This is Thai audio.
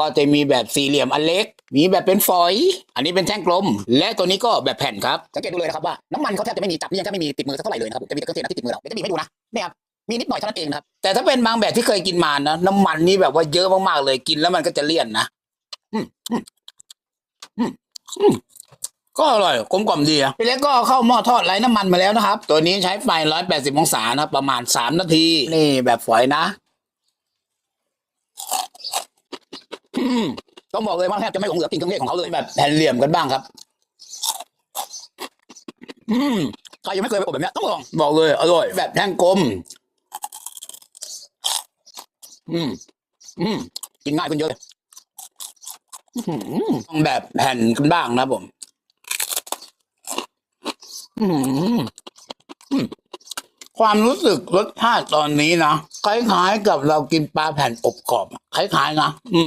ก็จะมีแบบสี่เหลี่ยมอันเล็ก มีแบบเป็นฝอย อันนี้เป็นแท่งกลม และตัวนี้ก็แบบแผ่นครับ สังเกตดูเลยนะครับว่าน้ำมันเขาแทบจะไม่มีจับนี่ยังแทบไม่มีติดมือสักเท่าไหร่เลยนะครับจะมีแต่เครื่องเทศนะที่ติดมือเราเดี๋ยวจะมีให้ดูนะเนี่ยครับมีนิดหน่อยเท่านั้นเองนะครับ แต่ถ้าเป็นบางแบบที่เคยกินมานะน้ำมันนี่แบบว่าเยอะมากๆเลยกินแล้วมันก็จะเลี่ยนนะอืมอืมอืมอืมก็อร่อยกลมกล่อมดีอะพี่เล็กก็เข้าหม้อทอดไร้น้ำมันมาแล้วนะครับ ตัวนี้ใช้ไฟร้อยแปดสิบองศานะประมาณสามนาที นี่แบบฝอยนะอืม ต้องบอกเลยว่าแทบจะไม่หลงเหลือกินเครื่องเทศของเขาเลยแบบแผ่นเหลี่ยมกันบ้างครับอืมใครยังไม่เคยไปอบแบบนี้ต้องลองบอกเลยอร่อย แบบแท่งกลม อืม อืมกินง่ายขึ้นเยอะเลยต้องแบบแผ่นกันบ้างนะผม อื้อหือความรู้สึกรสชาติตอนนี้นะคล้ายๆกับเรากินปลาแผ่นอบกรอบคล้ายๆนะอืม